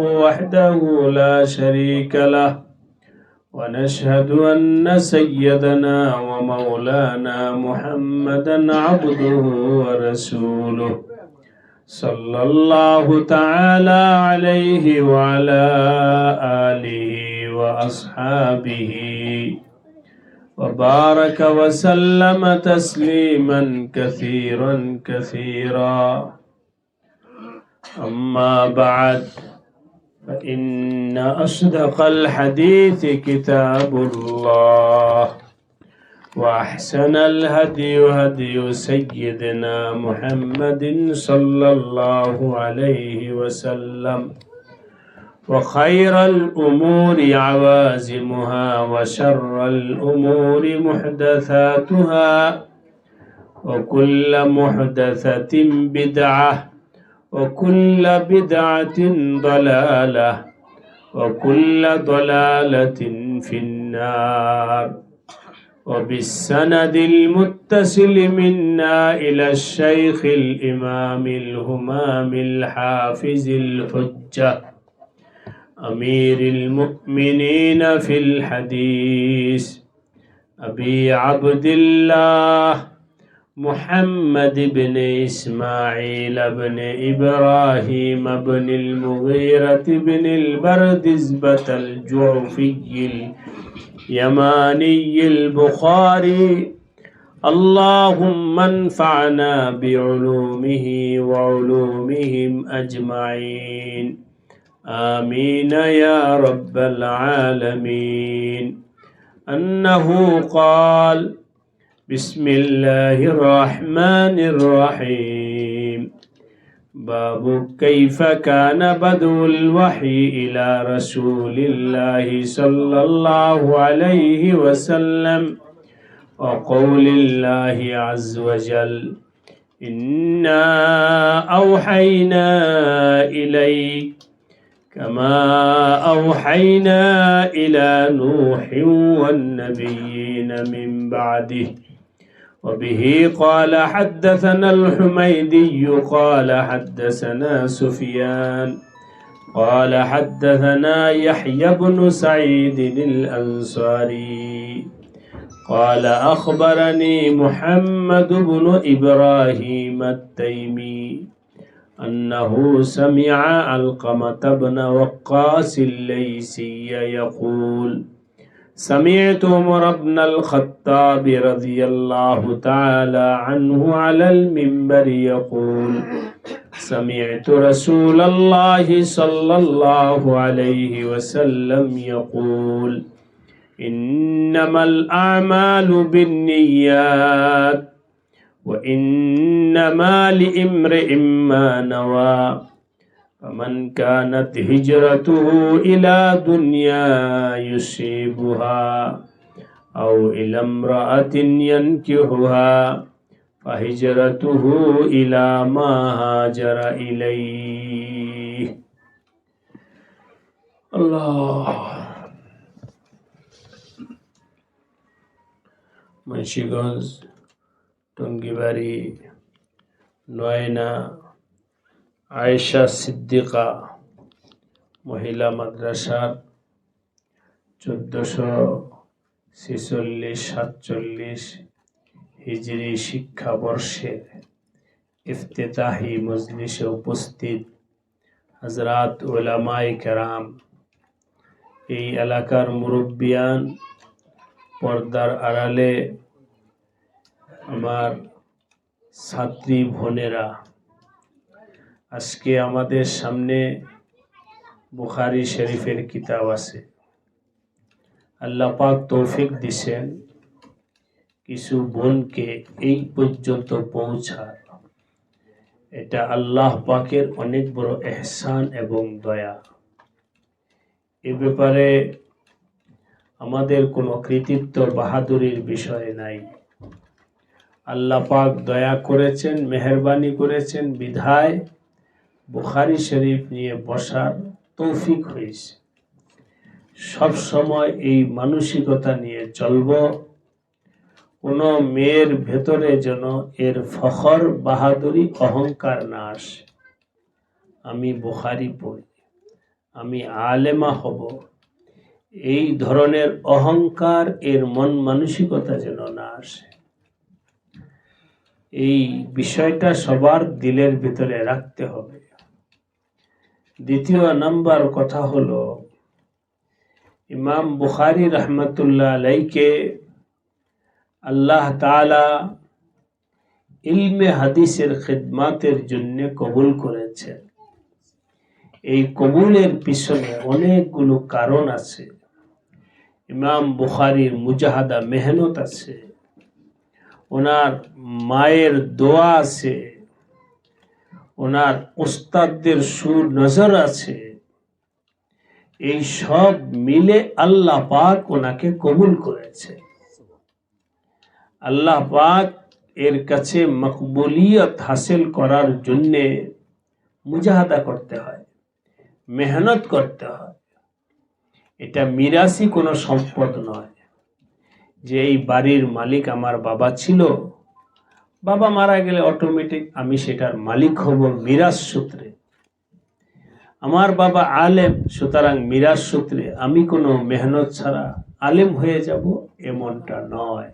وحده لا شريك له. ونشهد أن سيدنا ومولانا محمدا عبده ورسوله. صلى الله تعالى عليه وعلى آله وأصحابه. وبارك وسلم تسليما كثيرا كثيرا. أما بعد. فإن أصدق الحديث كتاب الله وأحسن الهدي هدي سيدنا محمد صلى الله عليه وسلم وخير الأمور عوازمها وشر الأمور محدثاتها وكل محدثة بدعة وكل بدعة ضلالة وكل ضلالة في النار. وبالسند المتصل منا إلى الشيخ الإمام الهمام الحافظ الحجة أمير المؤمنين في الحديث أبي عبد الله محمد بن إسماعيل بن إبراهيم بن المغيرة بن البردزبة الجعفي اليماني البخاري. اللهم انفعنا بعلومه وعلومهم أجمعين. آمين يا رب العالمين. أنه قال بسم الله الرحمن الرحيم. باب كيف كان بدو الوحي إلى رسول الله صلى الله عليه وسلم. وقول الله عز وجل إنا أوحينا إليك كما أوحينا إلى نوح والنبيين من بعده وبه قال حدثنا الحميدي قال حدثنا سفيان قال حدثنا يحيى بن سعيد الأنصاري قال أخبرني محمد بن إبراهيم التيمي أنه سمع علقمة بن وقاص الليسي يقول سمعت عمر بن الخطاب رضي الله تعالى عنه على المنبر يقول سمعت رسول الله صلى الله عليه وسلم يقول إنما الأعمال بالنيات وإنما لإمرئ ما نوى. فمن كانت هجرته إلى دنيا يصيبها أو إلى امرأة ينكحها فهجرته إلى ما هاجر إليه الله মুন্সিগঞ্জ টঙ্গিবাড়ি নয়না আয়েশা সিদ্দিকা, মহিলা মাদ্রাসার চোদ্দশো ছেচল্লিশ সাতচল্লিশ হিজরি শিক্ষাবর্ষের ইফতেতাহি মজলিসে উপস্থিত হজরাত ওলামাই কেরাম। এই এলাকার মুরব্বিয়ান পর্দার আড়ালে আমার ছাত্রী বোনেরা আজকে আমাদের সামনে বুখারি শরীফের কিতাব আছে। আল্লাহ পাক তৌফিক দিছেন কিছু বোনকে এই পর্যন্ত পৌঁছার। এটা আল্লাহ পাকের অনেক বড় এহসান এবং দয়া। এ ব্যাপারে আমাদের কোনো কৃতিত্ব বাহাদুরির বিষয় নাই। আল্লাহ পাক দয়া করেছেন, মেহরবানি করেছেন, বিধায় বুখারি শরীফ নিয়ে বসার তৌফিক হয়েছে। সব সময় এই মানসিকতা নিয়ে চলব। কোনো মেয়ের ভেতরে যেন এর ফখর, বাহাদুরি, অহংকার না আসে। আমি বুখারি পড়ি, আমি আলেমা হব। এই ধরনের অহংকার এর মন মানসিকতা যেন না আসে। এই বিষয়টা সবার দিলের ভিতরে রাখতে হবে। দ্বিতীয় নাম্বার কথা হলো, ইমাম বুখারি রহমতুল্লাহ আলাইকে আল্লাহ তাআলা ইলমে হাদিসের খিদমাতের জন্য কবুল করেছেন। এই কবুলের পিছনে অনেকগুলো কারণ আছে। ইমাম বুখারির মুজাহাদা মেহনত আছে। ওনার মায়ের দোয়া আছে। ওনার ওস্তাদদের সুর নজর আছে। এই সব মিলে আল্লাহ পাক ওনাকে কবুল করেছে। আল্লাহ পাক এর কাছে মকবুলিয়ত হাসিল করার জন্যে মুজাহাদা করতে হয়, মেহনত করতে হয়। এটা মিরাসি কোনো সম্পদ নয় যে এই বাড়ির মালিক আমার বাবা ছিল। বাবা মারা গেলে অটোমেটিক আমি সেটার মালিক হব মিরাজ সূত্রে আমার বাবা আলেম সুতরাং মিরাজ সূত্রে আমি কোনো মেহনত ছাড়া আলেম হয়ে যাব এমনটা নয়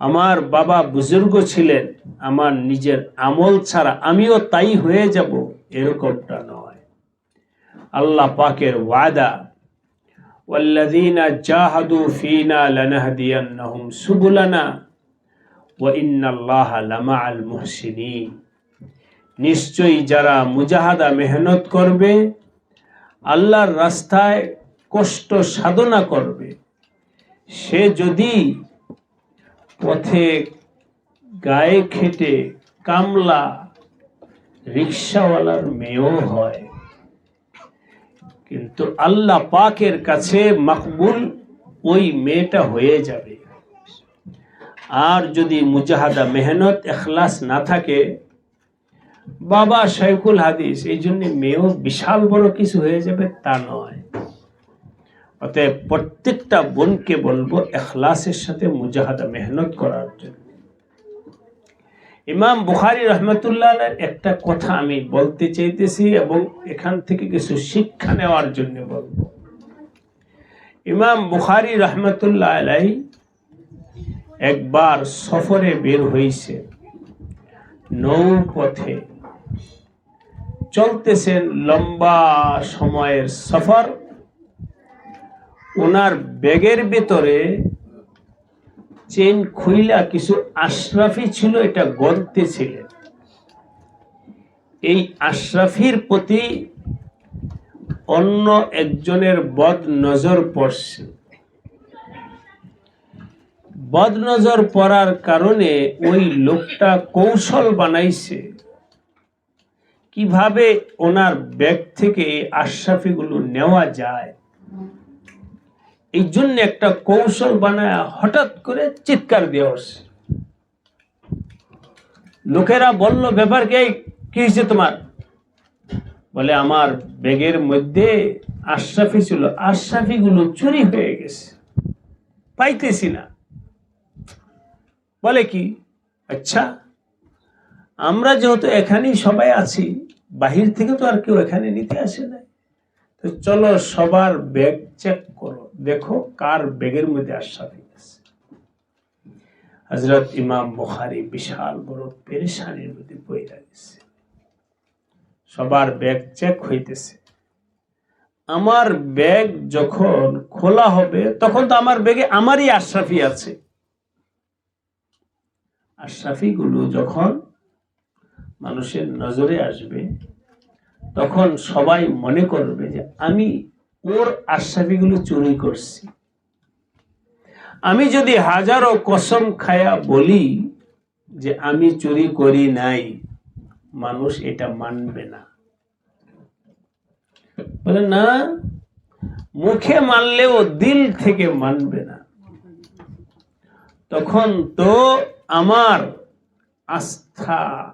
আমার বাবা বুজুর্গ ছিলেন আমার নিজের আমল ছাড়া আমিও তাই হয়ে যাব এরকমটা নয় আল্লাহ পাকের ওয়াদা والذين جاهدوا فينا لنهدينهم سبلنا নিশ্চয়ই যারা মুজাহাদা মেহনত করবে, আল্লাহর রাস্তায় কষ্ট সাধনা করবে। সে যদি পথে গায়ে খেটে কামলা রিক্সাওয়ালার মেয়েও হয়, কিন্তু আল্লাহ পাকের কাছে মকবুল ওই মেয়েটা হয়ে যাবে। আর যদি মুজাহাদা মেহনত, এখলাস না থাকে, বাবা শাইকুল হাদিস, এই জন্য মেয়েও বিশাল বড় কিছু হয়ে যাবে তা নয়। অতএব প্রত্যেকটা বোনকে বলব এখলাসের সাথে মুজাহাদা মেহনত করার জন্য। ইমাম বুখারি রহমতুল্লাহ একটা কথা আমি বলতে চাইতেছি এবং এখান থেকে কিছু শিক্ষা নেওয়ার জন্য বলব। ইমাম বুখারি রহমতুল্লাহ আলাই একবার সফরে বের হয়েছে নৌ পথে চলতেছেন লম্বা সময়ের সফর। ওনার ব্যাগের ভেতরে চেন খুইলা কিছু আশরাফি ছিল, এটা গন্তে ছিলেন। এই আশরাফির প্রতি অন্য একজনের বদ নজর পড়ছে। বদ নজর পড়ার কারণে ওই লোকটা কৌশল বানাইছে। কীভাবে ওনার ব্যাগ থেকে আশরাফিগুলো নেওয়া যায়? এই জন্য একটা কৌশল বানায় হঠাৎ করে চিৎকার দিয়ে উঠছে। লোকেরা বলল, ব্যাপার কে? কি হয়েছে তোমার? বলে, আমার ব্যাগের মধ্যে আশরাফি ছিল। আশরাফি গুলো চুরি হয়ে গেছে। পাইতেছি না। বলে কি? আচ্ছা আমরা যেহেতু এখানেই সবাই আছি, বাহির থেকে তো আর কেউ এখানে নিতে আসে না তো চলো সবার ব্যাগ চেক করো, দেখো কার ব্যাগের মধ্যে আশরাফি আছে হজরত ইমাম বুখারি বিশাল বড় পেরেশানির মধ্যে বইরা গেছে সবার ব্যাগ চেক হইতেছে। আমার ব্যাগ যখন খোলা হবে, তখন তো আমার ব্যাগে আমারই আশরাফি আছে। আশরাফি গুলো যখন মানুষের নজরে আসবে, তখন সবাই মনে করবে যে আমি ওর আশরাফিগুলো চুরি করছি। আমি যদি হাজারো কসম খায়া বলি যে আমি চুরি করি নাই, মানুষ এটা মানবে না। বলে, না, মুখে মানলেও দিল থেকে মানবে না। তখন তো আমার আস্থা,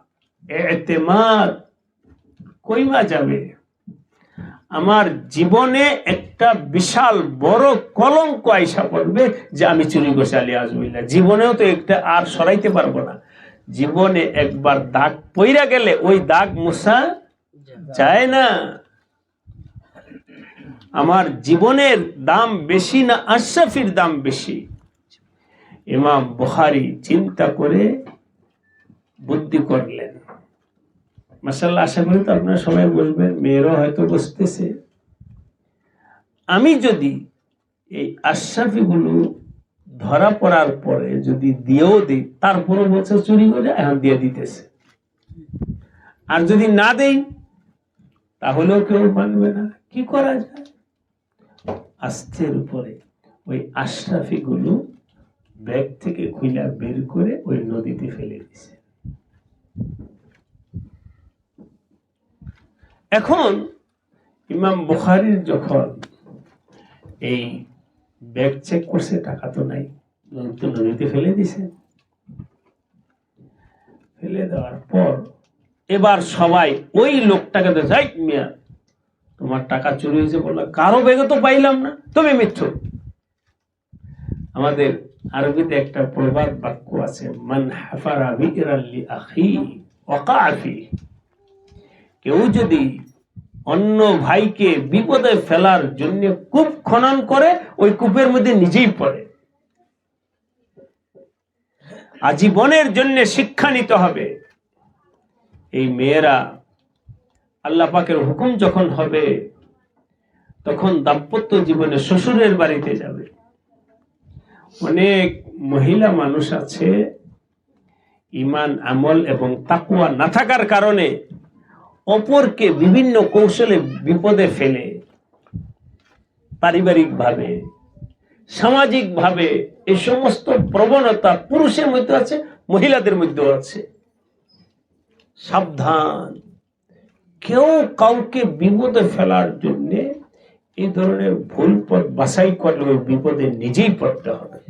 এতেমাদ কইমা যাবে? আমার জীবনে একটা বিশাল বড় কলঙ্ক আইসা পড়বে যে আমি চুরি আলী আজমিল্লা। জীবনেও তো একটা আর সরাইতে পারব না। জীবনে একবার দাগ পইরা গেলে ওই দাগ মুসা যায় না। আমার জীবনের দাম বেশি না, আশরাফির দাম বেশি। ইমাম বুখারি চিন্তা করে বুদ্ধি করলেন। মাসাল্লাহ আশা করি তো আপনারা সবাই বলবেন মেয়েরাও হয়তো বসতেছে আমি যদি এই আশরাফিগুলো ধরা পড়ার পরে যদি দিয়েও দিই, তারপরও বছর চুরি করে এখন দিয়ে দিতেছে। আর যদি না দেই, তাহলেও কেউ মানবে না। কি করা যায়? আস্তের উপরে ওই আশরাফি গুলো ব্যাগ থেকে খুইলা বের করে ওই নদীতে ফেলে দিছে। এখন ইমাম বুখারির যখন এই ব্যাগ চেক করছে, টাকা তো নাই তো নদীতে ফেলে দিছে। ফেলে দেওয়ার পর এবার সবাই ওই লোকটাকে যাই মিয়া, তোমার টাকা চুরি হয়েছে বলল, কারও ব্যাগে তো পাইলাম না, তুমি মিথ্যু। আমাদের আরবিতে একটা প্রবাদ বাক্য আছে, মান হাফারা বিকরাল্লি আখি ওয়াকাফি কেউ যদি অন্য ভাইকে বিপদে ফেলার জন্য কূপ খনন করে, ওই কূপের মধ্যে নিজেই পড়ে। আজীবনের জন্য শিক্ষা নিতে হবে। এই মেয়েরা আল্লাহ পাকের হুকুম যখন হবে, তখন দাম্পত্য জীবনে শ্বশুরের বাড়িতে যাবে। অনেক মহিলা মানুষ আছে, ইমান, আমল এবং তাকুয়া না থাকার কারণে অপরকে বিভিন্ন কৌশলে বিপদে ফেলে। পারিবারিকভাবে, সামাজিকভাবে এই সমস্ত প্রবণতা পুরুষের মধ্যে আছে, মহিলাদের মধ্যেও আছে। সাবধান। কেউ কাউকে বিপদে ফেলার জন্য এই ধরনের ভুল পথ বাছাই করলে বিপদে নিজেই পড়তে হবে।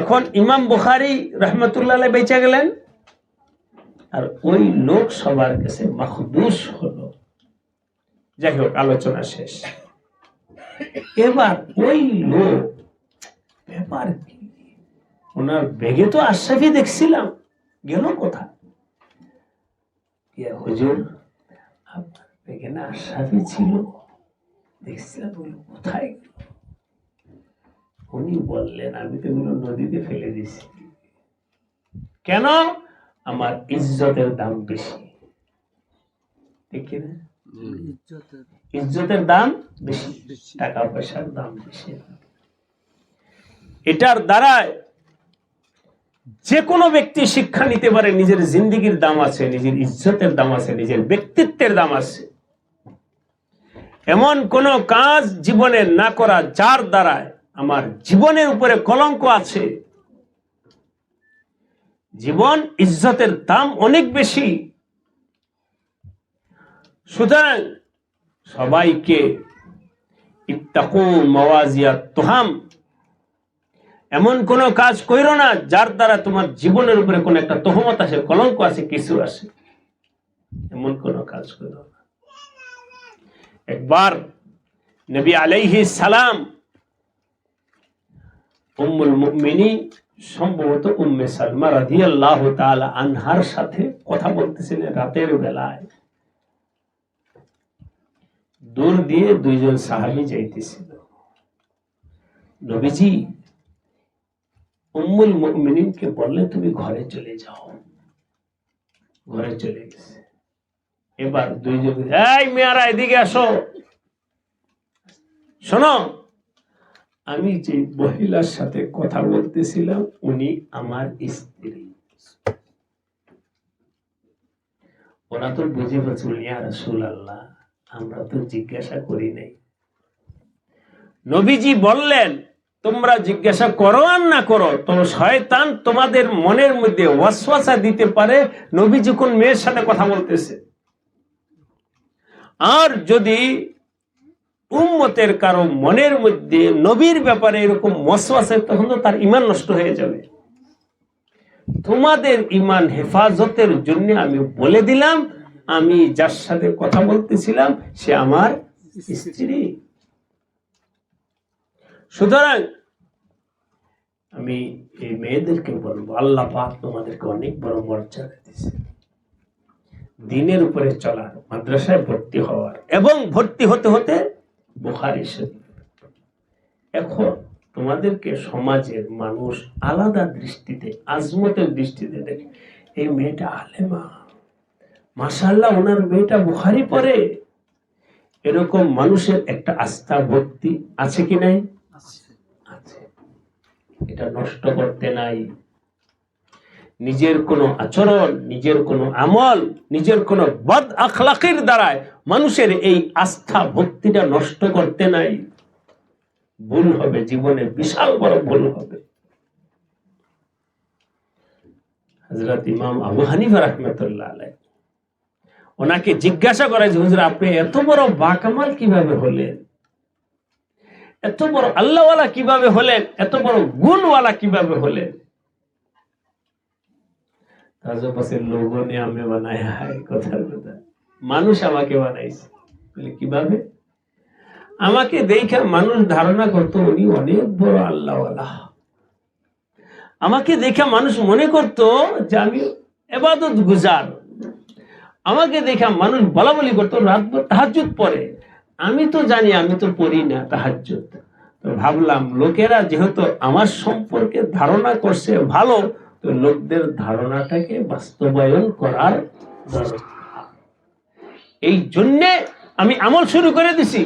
এখন ইমাম বুখারি রহমতুল্লাহ বেঁচে গেলেন। আর ওই লোক সবার কাছে মাহদুস হলো। যাই হোক, আলোচনা শেষ। এবার ওই লোক, ব্যাপার কি? ওনার বেগে তো আশরাফি দেখছিলাম, গেল ইয়া হুজুর, আপনার বেগে না আশরাফি ছিল? দেখছিলাম কোথায় গেল? উনি বললেন আমি তো এগুলো নদীতে ফেলে দিছি। কেন? আমার ইজ্জতের দাম বেশি। ঠিক ইজ্জতের দাম বেশি টাকা পয়সার দাম বেশি। এটার দ্বারায় যে কোনো ব্যক্তি শিক্ষা নিতে পারে নিজের জিন্দিগির দাম আছে নিজের ইজ্জতের দাম আছে নিজের ব্যক্তিত্বের দাম আছে। এমন কোন কাজ জীবনে না করা যার দ্বারায় আমার জীবনের উপরে কলঙ্ক আছে। জীবন ইজ্জতের দাম অনেক বেশি। সুতরাং সবাইকে তোহাম, এমন কোন কাজ কইরো না যার দ্বারা তোমার জীবনের উপরে কোন একটা তহমত আছে কলঙ্ক আছে কিছু আছে এমন কোন কাজ করো না। একবার নবী আলাইহি সালাম উম্মুল মুমিনিন সম্ভবত উম্মে সালমা রাদিয়াল্লাহু তাআলা আনহার সাথে কথা রাতের বেলায়। দূর দিয়ে দুইজন সাহাবী যাইতেছিল। নবীজি, উম্মুল বললেন তুমি ঘরে চলে যাও। ঘরে চলে গেছে। এবার দুইজন এই মেয়ারা, এদিকে আসো। শোনো আমি যে মহিলার সাথে কথা বলতেছিলাম, উনি আমার স্ত্রী। ওরা তো বুঝে বলছে ইয়া রাসূল আল্লাহ আমরা তো জিজ্ঞাসা করি নাই। নবীজি বললেন, তোমরা জিজ্ঞাসা করো আর না করো, তো শয়তান তোমাদের মনের মধ্যে ওয়াসওয়াসা দিতে পারে। নবী যখন মেয়ের সাথে কথা বলতেছে? আর যদি উম্মতের কারও মনের মধ্যে নবীর ব্যাপারে এরকম ওয়াসওয়াসা তখন তো তার ইমান নষ্ট হয়ে যাবে। তোমাদের ইমান হেফাজতের জন্য আমি বলে দিলাম, আমি যার সাথে কথা বলতেছিলাম, সে আমার স্ত্রী। সুতরাং আমি এই মেয়েদেরকে বলব, আল্লাহ পাক তোমাদেরকে অনেক বড় মর্যাদা দিয়েছে। দিনের উপরে চলার মাদ্রাসায় ভর্তি হওয়ার এবং ভর্তি হতে হতে বুখারি এখন তোমাদেরকে সমাজের মানুষ আলাদা দৃষ্টিতে, আজমতের দৃষ্টিতে দেখে, এই মেয়েটা আলেমা। মাসাল্লাহ ওনার মেয়েটা বুখারি পরে এরকম মানুষের একটা আস্থা, ভক্তি আছে কি নাই? আছে। এটা নষ্ট করতে নাই। নিজের কোনো আচরণ, নিজের কোনো আমল, নিজের কোনো বদ আখলাকের দ্বারায় মানুষের এই আস্থা ভক্তিটা নষ্ট করতে নাই। ভুল হবে, জীবনে বিশাল বড় ভুল হবে। হজরত ইমাম আবু হানিফা রহমতুল্লাহ ওনাকে জিজ্ঞাসা করে যে, হুজুর, আপনি এত বড় বাকামাল কীভাবে হলেন? এত বড় আল্লাহওয়ালা কীভাবে হলেন? এত বড় গুণওয়ালা কীভাবে হলেন? আমি বানায় হায়, কথার কথা। মানুষ আমাকে বানাইছে। বলে, কীভাবে? আমাকে দেখে মানুষ ধারণা করতো, উনি অনেক বড় আল্লাহওয়ালা। আমাকে দেখে মানুষ মনে করত যে আমি এবাদত গুজার। আমাকে দেখা মানুষ বলা বলি করতো, রাত তাহাজুদ পরে আমি তো জানি, আমি তো পড়ি না তাহাজুদ তো ভাবলাম, লোকেরা যেহেতু আমার সম্পর্কে ধারণা করছে, ভালো লোকদের ধারণাটাকে বাস্তবায়ন করার এই জন্যে আমি আমল শুরু করে দিছি,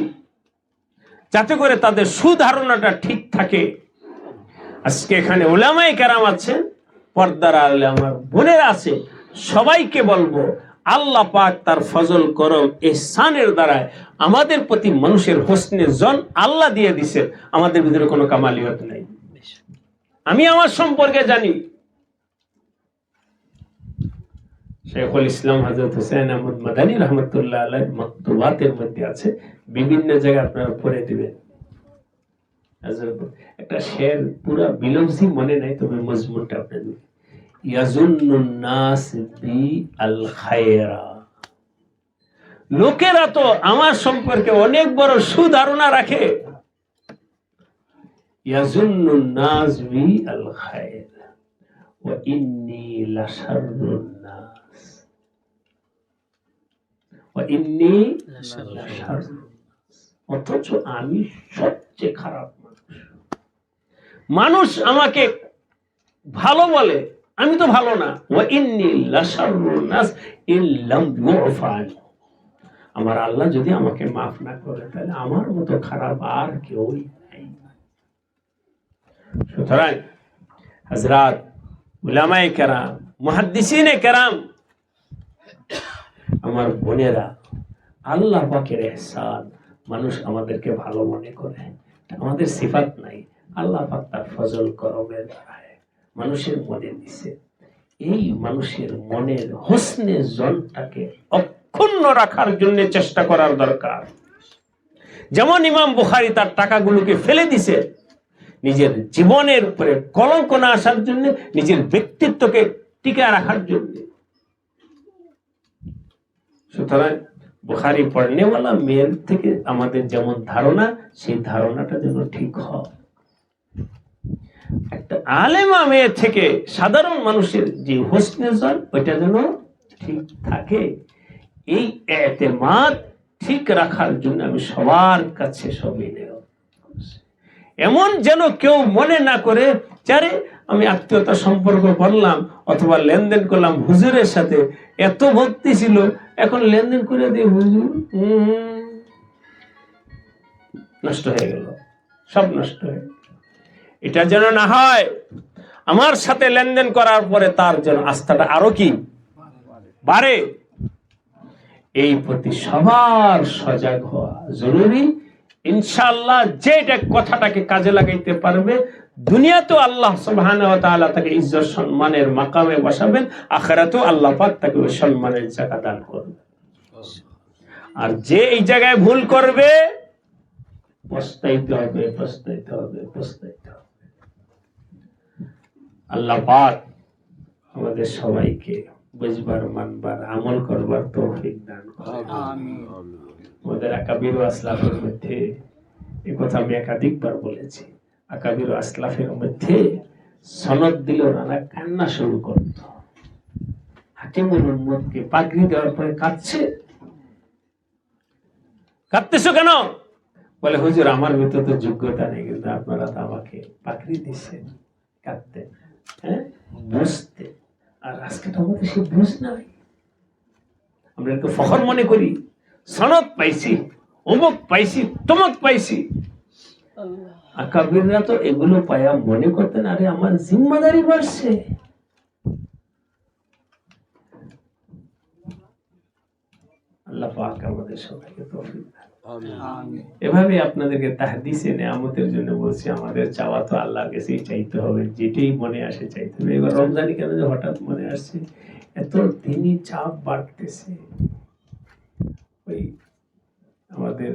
যাতে করে তাদের সুধারণাটা ঠিক থাকে। আজকে এখানে ওলামাই কেরাম আছেন, পর্দার আলে আমার বোনেরা আছে, সবাইকে বলব, আল্লাহ পাক তার ফজল, করম, এহসানের দ্বারায় আমাদের প্রতি মানুষের হোসনে জন আল্লাহ দিয়ে দিছে, আমাদের ভিতরে কোনো কামালিয়ত নাই। আমি আমার সম্পর্কে জানি শেখুল ইসলাম হজরত হুসেন আহমদ মাদানী রহমতুল্লাহ আলাই মক্তবাতের মধ্যে আছে। বিভিন্ন জায়গায় আপনারা পড়ে দিবেন। একটা শের পুরা বিলমসি মনে নাই, তবে মজমুনটা আপনাদের ইয়াজুন্নাস লোকেরা তো আমার সম্পর্কে অনেক বড় সুধারণা রাখে। ইয়াজুন্নাস অথচ আমি সবচেয়ে খারাপ মানুষ। মানুষ আমাকে ভালো বলে আমি তো ভালো না। ওয়া ইন্নী লাশাররুন ইল্লাম ইউফাল আমার আল্লাহ যদি আমাকে মাফ না করে তাহলে আমার মতো খারাপ আর কেউই নাই। সুতরাং হজরত উলামায়ে কেরাম মুহাদ্দিসিনে কেরাম আমার বোনেরা, আল্লাহ পাকের এহসান মানুষ আমাদেরকে ভালো মনে করে। আমাদের সিফাত নাই। আল্লাহ পাক তার ফজল করমের দ্বারায় মানুষের মনে দিছে। এই মানুষের মনের হোসনে জলটাকে অক্ষুণ্ণ রাখার জন্য চেষ্টা করার দরকার। যেমন ইমাম বুখারি তার টাকাগুলোকে ফেলে দিছে, নিজের জীবনের উপরে কলঙ্ক না আসার জন্য, নিজের ব্যক্তিত্বকে টিকে রাখার জন্য। সুতরাং বুখারি পড়নেওয়ালা মেয়ের থেকে আমাদের যেমন ধারণা, সেই ধারণাটা যেন ঠিক হয়। একটা আলেমা থেকে সাধারণ মানুষের যে হোসনেজন ওইটা যেন ঠিক থাকে। এই এতেমাদ ঠিক রাখার জন্য আমি সবার কাছে সবই নেব এমন যেন কেউ মনে না করে চারে আমি আত্মীয়তা সম্পর্ক করলাম অথবা লেনদেন করলাম, হুজুরের সাথে এত ভক্তি ছিল, এখন লেনদেন করে দিয়ে হুজুর। নষ্ট হয়ে গেল, সব নষ্ট হয়ে এটা যেন না হয়, আমার সাথে লেনদেন করার পরে তার যেন আস্থাটা আরও কি? বাড়ে। এই প্রতি সবার সজাগ হওয়া জরুরি। ইনশাআল্লাহ যেটা কথাটাকে কাজে লাগাইতে পারবে দুনিয়াতেও আল্লাহ তাকে ইজ্জত সম্মানের মাকামে বসাবেন আখিরাতেও আল্লাহ পাক তাকে ওই সম্মানের জায়গা দান করবে আর যে এই জায়গায় ভুল করবে পস্তাইতে হবে পস্তাইতে হবে পস্তাইতে হবে। আল্লাহ পাক আমাদের সবাইকে বুঝবার মানবার আমল করবার তৌফিক দান আমাদের আসলাফের মধ্যে এ কথা আমি একাধিকবার বলেছি। আকাবির আসলাফের মধ্যে সনদ দিলে ওনারা কান্না শুরু করত। হাকিমুল উম্মতকে পাগড়ি দেওয়ার পরে কাঁদছে। কাঁদতেছো কেন? বলে হুজুর আমার ভিতর তো যোগ্যতা নেই কিন্তু আপনারা তো আমাকে পাকড়ি দিচ্ছেন কাঁদতে হ্যাঁ? বুঝতে। আর আজকে তো আমাদের সে বুঝ নাই। আমরা একটু ফখর মনে করি। সনদ পাইছি অমুক পাইছি তমক পাইছি। আকাবিররা তো এগুলো পায়া মনে করতেন আরে আমার জিম্মাদারি বাড়ছে। আল্লাহ পাক আমাদের সবাইকে তৌফিক এভাবে আপনাদেরকে তাহদিসে নেয়ামতের জন্য বলছি আমাদের চাওয়া তো আল্লাহর কাছেই চাইতে হবে যেটাই মনে আসে চাইতে হবে। এবার রমজানি কেন যে হঠাৎ মনে আসছে এত দিনই চাপ বাড়তেছে। ওই আমাদের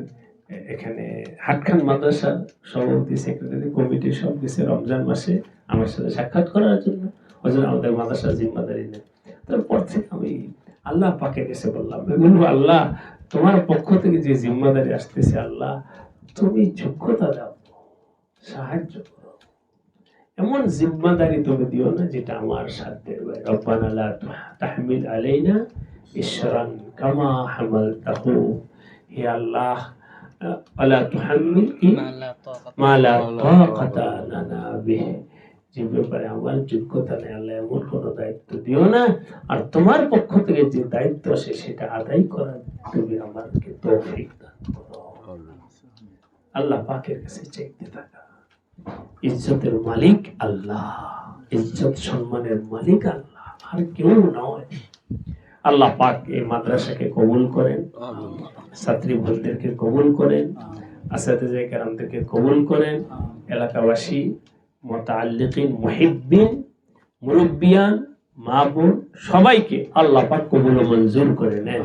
এখানে হাটখান মাদ্রাসার সভাপতি সেক্রেটারি কমিটি সব গেছে রমজান মাসে আমার সাথে সাক্ষাৎ করার জন্য। ওই জন্য আমাদের মাদ্রাসার জিম্মাদারি নেই। তারপর থেকে আমি আল্লাহ পাকে গেছে বললাম বলব আল্লাহ, তোমার পক্ষ থেকে যে জিম্মাদারি আসতেছে, আল্লাহ, তুমি যোগ্যতা দাও, সাহায্য করো। এমন জিম্মাদারি তুমি দিও না যেটা আমার সাধ্যের বাইরে রব্বানা লা তাহমিল আলাইনা ইসরান কামা হামালতাহু। হে আল্লাহ আলা মা লা তাকাতা লানা বিহি যে ব্যাপারে আমার যোগ্যতা নেই আল্লাহ এমন কোনো দায়িত্ব দিও না। আর তোমার পক্ষ থেকে যে দায়িত্ব আসে সেটা আদায় করার তুমি আমাকে তৌফিক দান করো। আল্লাহ পাকের কাছে চাইতে থাকা। ইজ্জতের মালিক আল্লাহ। ইজ্জত সম্মানের মালিক আল্লাহ। আর কেউ নয়। আল্লাহ পাক এই মাদ্রাসাকে কবুল করেন ছাত্রী ভুলদেরকে কবুল করেন আসাদে কেরামদেরকে কবুল করেন, এলাকাবাসী মোতাল্লিকিন মুহিব্বিন, মুরব্বিয়ান, মা সবাইকে আল্লাহ পাক কবুল মঞ্জুর করে নেন।